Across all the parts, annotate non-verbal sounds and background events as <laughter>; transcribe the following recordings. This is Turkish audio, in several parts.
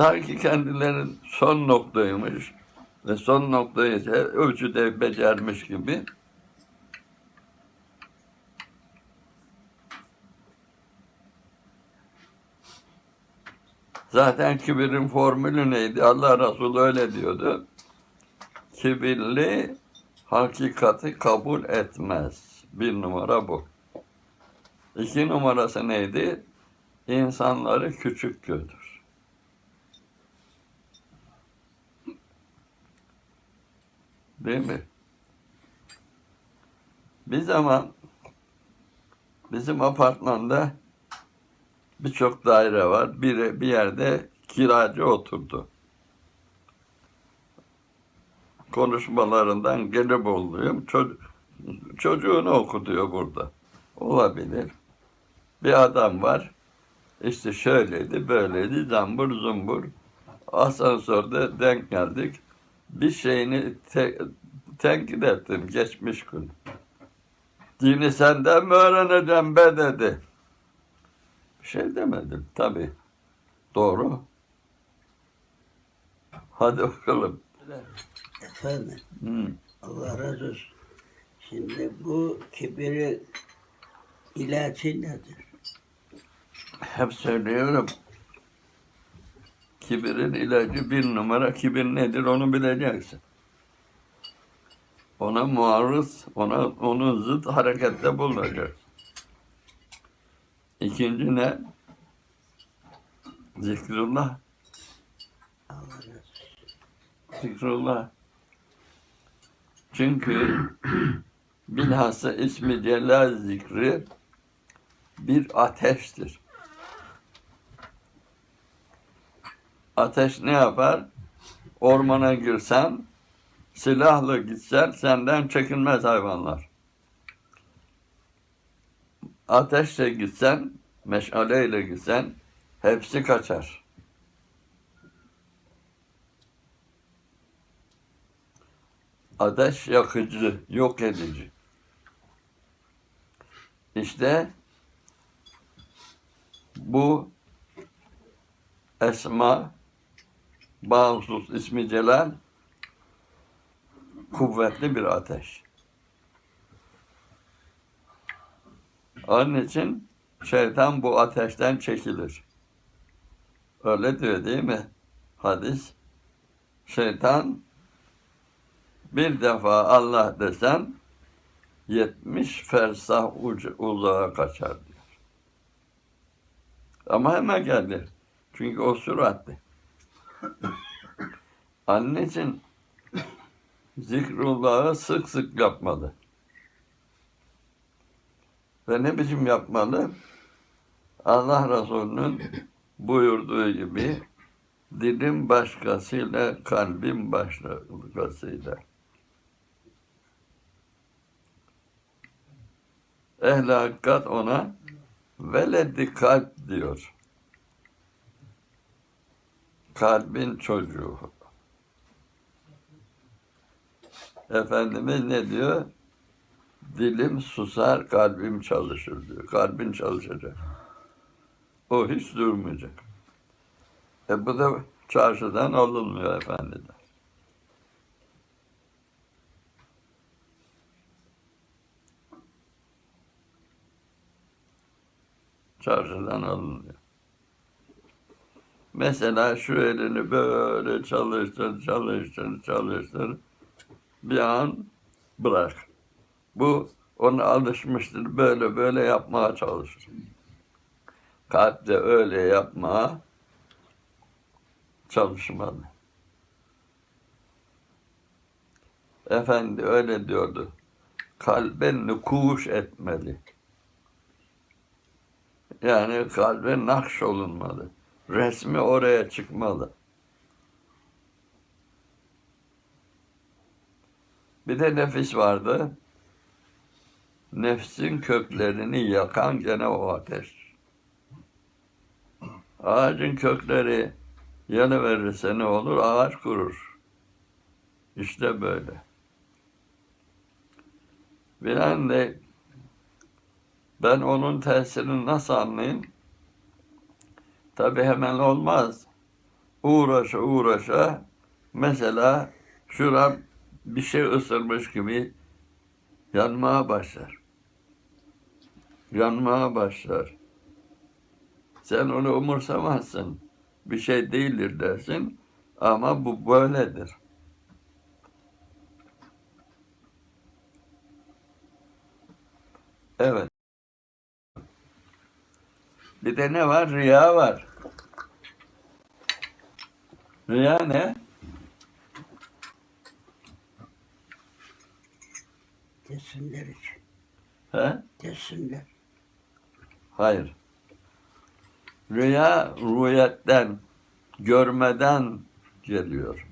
sanki kendilerinin son noktaymış ve son noktayı ölçüde becermiş gibi Zaten kibirin formülü neydi? Allah Resulü öyle diyordu. Kibirli hakikati kabul etmez. Bir numara bu. İki numarası neydi? İnsanları küçük görür. Değil mi? Bir zaman bizim apartmanda birçok daire var. Bir, bir yerde kiracı oturdu. Konuşmalarından gelip oluyorum. Çocuk, çocuğunu okutuyor burada. Olabilir. Bir adam var. İşte şöyleydi, böyleydi, zambur zumbur. Asansörde denk geldik. Bir şeyini te, tenkit ettim geçmiş gün. Dini senden mi öğreneceğim be dedi. Bir şey demedim tabii. Doğru. Hadi bakalım. Efendim, Hı. Allah razı olsun. Şimdi bu kibirin ilacı nedir? Hep söylüyorum. Kibirin ilacı bir numara. Kibir nedir onu bileceksin. Ona muarız, ona onun zıt harekette bulunacak. İkinci ne? Zikrullah. Zikrullah. Çünkü bilhassa ismi celal zikri bir ateştir. Ateş ne yapar? Ormana girsen, silahla gitsen senden çekinmez hayvanlar. Ateşle gitsen, meşaleyle gitsen hepsi kaçar. Ateş yakıcı, yok edici. İşte bu esma bağımsız ismi celal kuvvetli bir ateş. Onun için şeytan bu ateşten çekilir. Öyle diyor değil mi? Hadis. Şeytan bir defa Allah desen 70 fersah ucu, uzağa kaçar diyor. Ama hemen gelir. Çünkü o süratli. İçin zikrullahı sık sık yapmalı. Ve ne biçim yapmalı? Allah Resulü'nün buyurduğu gibi dilim başkasıyla, kalbim başkasıyla. Ehl-i hakikat ona veledi kalp diyor. Kalbin çocuğu. Efendimiz ne diyor? Dilim susar, kalbim çalışır diyor. Kalbin çalışacak. O hiç durmayacak. E bu da çarşıdan alınmıyor efendiden. Çarşıdan alınıyor. Mesela şu elini böyle çalıştır, çalıştır, çalıştır. Bir an bırak. Bu ona alışmıştır. Böyle böyle yapmaya çalışır. Kalp öyle yapmaya çalışmalı. Efendi öyle diyordu. Kalbe nukuş etmeli. Yani kalbe nakş olunmalı. Resmi oraya çıkmalı. Bir de nefis vardı. Nefsin köklerini yakan gene o ateş. Ağacın kökleri yanıverirse ne olur? Ağaç kurur. İşte böyle. Bilen de ben onun tesirini nasıl anlayayım? Tabi hemen olmaz. uğraşa uğraşa mesela şuram bir şey ısırmış gibi yanmaya başlar. Yanmaya başlar. Sen onu umursamazsın. Bir şey değildir dersin ama bu böyledir. Evet. Bir de ne var? Riya var. Riya ne? Desinler için. He? Desinler. Hayır. Rüya rüyetten, görmeden geliyor.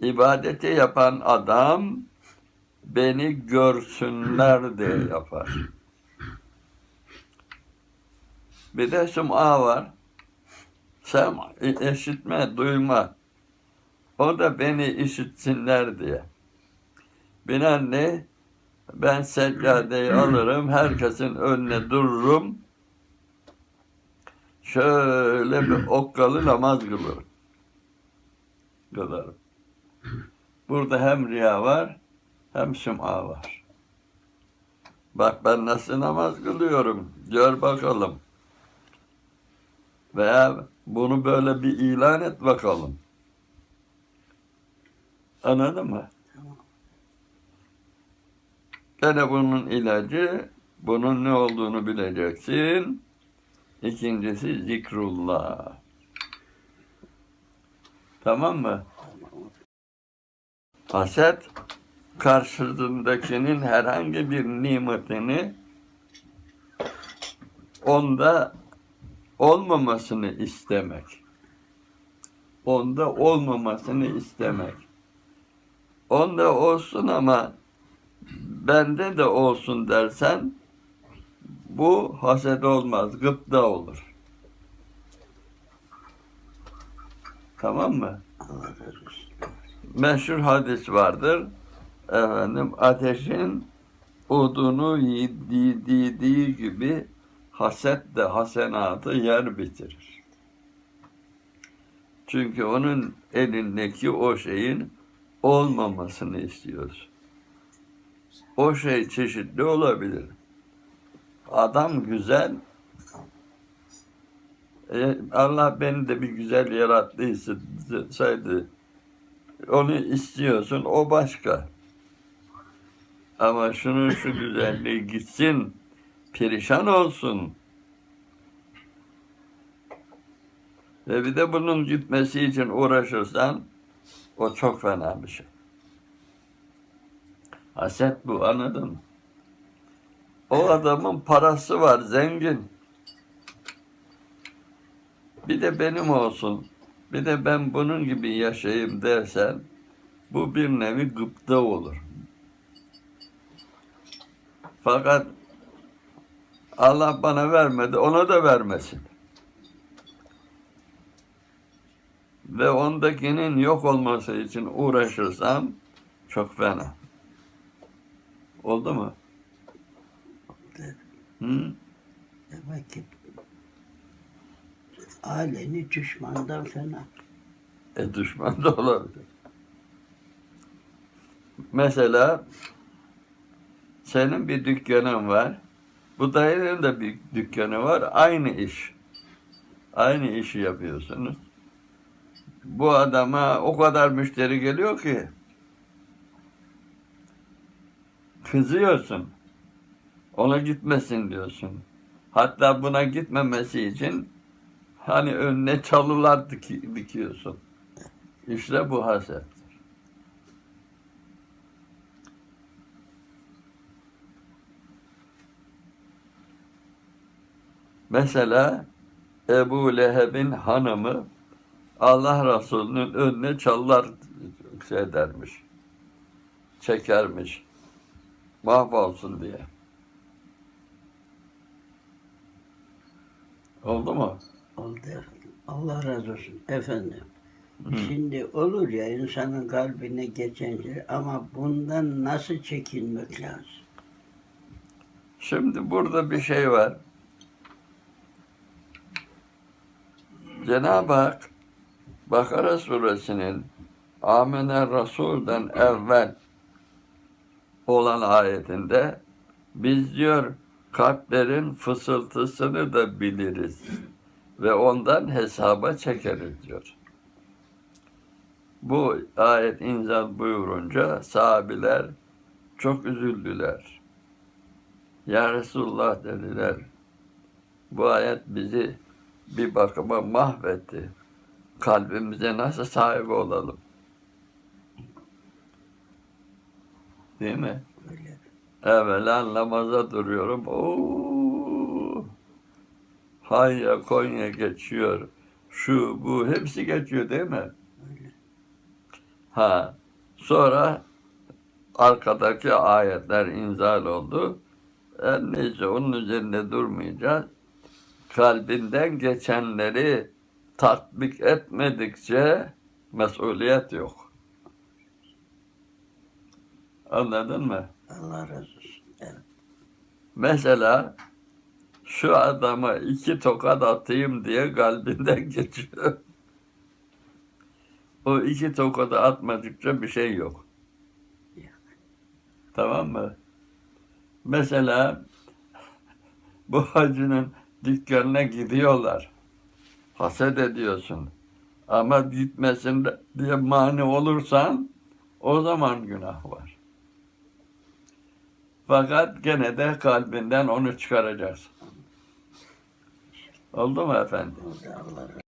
İbadeti yapan adam beni görsünler diye yapar. Bir de sum'a var. Sem işitme, duyma. O da beni işitsinler diye. Binaenli ben seccadeyi <clears throat> alırım, herkesin önüne dururum. Şöyle bir okkalı namaz kılırım. Kılarım. Burada hem riya var, hem süm'a var. Bak ben nasıl namaz kılıyorum, gör bakalım. Veya bunu böyle bir ilan et bakalım. Anladın mı? Tamam. Gene bunun ilacı, bunun ne olduğunu bileceksin. İkincisi zikrullah. Tamam mı? Haset, karşısındakinin herhangi bir nimetini onda olmamasını istemek. Onda olmamasını istemek. Onda olsun ama bende de olsun dersen bu haset olmaz, gıpta olur. Tamam mı? Meşhur hadis vardır. Efendim ateşin odunu yediği gibi haset de hasenatı yer bitirir. Çünkü onun elindeki o şeyin olmamasını istiyoruz. O şey çeşitli olabilir. Adam güzel. E, Allah beni de bir güzel yarattıysa onu istiyorsun o başka. Ama şunun şu güzelliği gitsin, perişan olsun. Ve bir de bunun gitmesi için uğraşırsan o çok fena bir şey. Haset bu anladın mı? O adamın parası var zengin. Bir de benim olsun. Bir de ben bunun gibi yaşayayım dersen bu bir nevi gıpta olur. Fakat Allah bana vermedi, ona da vermesin. Ve ondakinin yok olması için uğraşırsam çok fena. Oldu mu? Hı? Demek ki aileni düşmandan fena. E düşman da olabilir. Mesela senin bir dükkanın var. Bu dayının da bir dükkanı var. Aynı iş. Aynı işi yapıyorsunuz. Bu adama o kadar müşteri geliyor ki kızıyorsun. Ona gitmesin diyorsun. Hatta buna gitmemesi için hani önüne çalılar diki- dikiyorsun. İşte bu hasettir. Mesela Ebu Leheb'in hanımı Allah Resulü'nün önüne çalılar şey dermiş. Çekermiş. Mahvolsun diye. Oldu mu? Oldu efendim. Allah razı olsun efendim. Şimdi olur ya insanın kalbine geçen şey ama bundan nasıl çekinmek lazım? Şimdi burada bir şey var. Cenab-ı Hak Bakara suresinin Amene Rasul'den evvel olan ayetinde biz diyor kalplerin fısıltısını da biliriz ve ondan hesaba çekeriz diyor. Bu ayet inzal buyurunca sahabiler çok üzüldüler. Ya Resulullah dediler. Bu ayet bizi bir bakıma mahvetti. Kalbimize nasıl sahip olalım? Değil mi? Öyle. Evvela namaza duruyorum. Oo, Hanya Konya geçiyor. Şu bu hepsi geçiyor değil mi? Öyle. Ha. Sonra arkadaki ayetler inzal oldu. Her neyse onun üzerinde durmayacağız. Kalbinden geçenleri tatbik etmedikçe mesuliyet yok. Anladın mı? Allah razı olsun. Evet. Mesela şu adama iki tokat atayım diye kalbinden <laughs> geçiyor. O iki tokadı atmadıkça bir şey yok. Yok. Tamam mı? Mesela bu hacının dükkanına gidiyorlar. Haset ediyorsun. Ama gitmesin diye mani olursan o zaman günah var. Fakat gene de kalbinden onu çıkaracaksın. Oldu mu efendim?